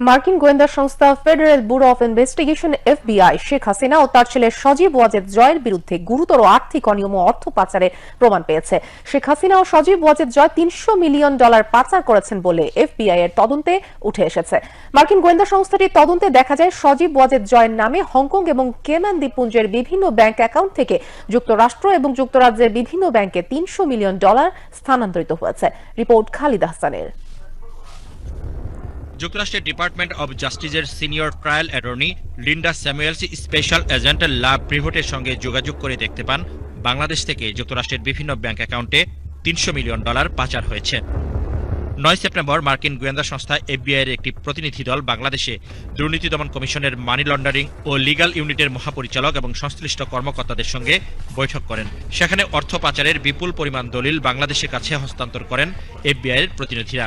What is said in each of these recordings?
মার্কিন গোয়েন্দা সংস্থা Federal Bureau of Investigation, FBI, Sheikh Hasina ও তার ছেলে সজীব ওয়াজেদ জয়ের বিরুদ্ধে গুরুতর আর্থিক অনিয়ম ও অর্থ পাচারের প্রমাণ পেয়েছে। শেখ হাসিনা ও সজীব ওয়াজেদ জয় তিনশো মিলিয়ন ডলার পাচার করেছেন বলে এফবিআই এর তদন্তে উঠে এসেছে। মার্কিন গোয়েন্দা সংস্থাটির তদন্তে দেখা যায়, সজীব ওয়াজেদ জয়ের নামে হংকং এবং কেমান দ্বীপপুঞ্জের বিভিন্ন ব্যাংক অ্যাকাউন্ট থেকে যুক্তরাষ্ট্র এবং যুক্তরাজ্যের বিভিন্ন ব্যাংকে তিনশো মিলিয়ন ডলার স্থানান্তরিত হয়েছে। রিপোর্ট খালিদ হাসানের যুক্তরাষ্ট্রের ডিপার্টমেন্ট অব জাস্টিসের senior trial attorney Linda Samuels special agent লাভ প্রিভোটের সঙ্গে যোগাযোগ করে দেখতে পান, বাংলাদেশ থেকে যুক্তরাষ্ট্রের বিভিন্ন ব্যাংক অ্যাকাউন্টে তিনশো মিলিয়ন ডলার পাচার হয়েছে। নয় সেপ্টেম্বর মার্কিন গোয়েন্দা সংস্থা এফবিআই এর একটি প্রতিনিধি দল বাংলাদেশে দুর্নীতি দমন কমিশনের মানি লন্ডারিং ও লিগ্যাল ইউনিটের মহাপরিচালক এবং সংশ্লিষ্ট কর্মকর্তাদের সঙ্গে বৈঠক করেন। সেখানে অর্থ পাচারের বিপুল পরিমাণ দলিল বাংলাদেশের কাছে হস্তান্তর করেন এফবিআই এর প্রতিনিধিরা।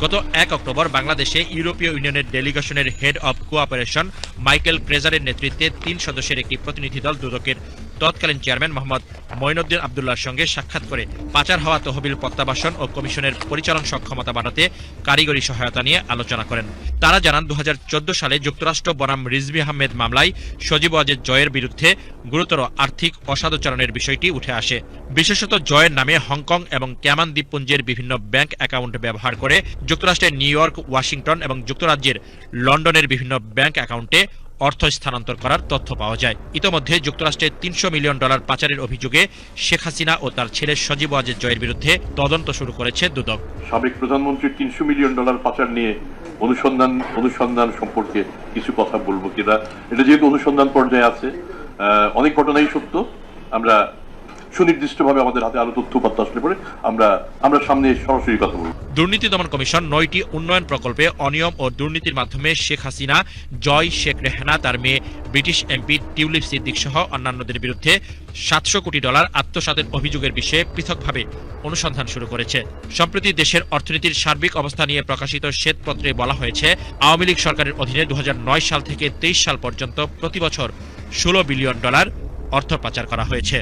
গত এক অক্টোবর বাংলাদেশে ইউরোপীয় ইউনিয়নের ডেলিগেশনের হেড অব কোঅপারেশন মাইকেল ক্রেজারের নেতৃত্বে তিন সদস্যের একটি প্রতিনিধি দল দুদকের তৎকালীন চেয়ারম্যান মোহাম্মদ মঈনুদ্দিন আবদুল্লাহর সঙ্গে সাক্ষাৎ করে পাচার হওয়া তহবিল প্রত্যাবাসন ও কমিশনের পরিচালন সক্ষমতা বাড়াতে কারিগরি সহায়তা নিয়ে আলোচনা করেন। তারা জানান দু সালে যুক্তরাষ্ট্র বনাম রিজভি আহমেদ মামলায় সজীব ওয়াজেদ জয়ের বিরুদ্ধে গুরুতর আর্থিক অসাধুচরণের বিষয়টি উঠে আসে। বিশেষত জয়ের নামে হংকং এবং ক্যামান দ্বীপপুঞ্জের বিভিন্ন ব্যাংক অ্যাকাউন্ট ব্যবহার করে যুক্তরাষ্ট্রের নিউ ইয়র্ক, ওয়াশিংটন এবং যুক্তরাজ্যের লন্ডনের বিভিন্ন ব্যাংক অ্যাকাউন্টে অর্থ স্থানান্তর করার তথ্য পাওয়া যায়। ইতোমধ্যে যুক্তরাষ্ট্রে তিনশো মিলিয়ন ডলার পাচারের অভিযোগে শেখ হাসিনা ও তার ছেলে সজীব ওয়াজেদ জয়ের বিরুদ্ধে তদন্ত শুরু করেছে দুদক। সাবেক প্রধানমন্ত্রীর তিনশো মিলিয়ন ডলার পাচার নিয়ে অনুসন্ধান অনুসন্ধান সম্পর্কে কিছু কথা বলব কিনা? এটা যেহেতু অনুসন্ধান পর্যায়ে আছে অনেক ঘটনাই সত্য। আমরা সুনির্দিষ্টভাবে আমাদের হাতে আরও তথ্য উপাত্ত আসলে পরে আমরা আমরা সামনে সরাসরি কথা বলব। দুর্নীতি দমন কমিশন নয়টি উন্নয়ন প্রকল্পে অনিয়ম ও দুর্নীতির মাধ্যমে শেখ হাসিনা, জয় শেখ রেহানা, তার মেয়ে ব্রিটিশ এমপি টিউলিপ সিদ্দিক সহ অন্যান্যদের বিরুদ্ধে সাতশো কোটি ডলার আত্মসাতের অভিযোগের বিষয়ে পৃথকভাবে অনুসন্ধান শুরু করেছে। সম্প্রতি দেশের অর্থনীতির সার্বিক অবস্থা নিয়ে প্রকাশিত শ্বেতপত্রে বলা হয়েছে, আওয়ামী লীগ সরকারের অধীনে দু হাজার নয় সাল থেকে তেইশ সাল পর্যন্ত প্রতি বছর ষোলো বিলিয়ন ডলার অর্থ পাচার করা হয়েছে।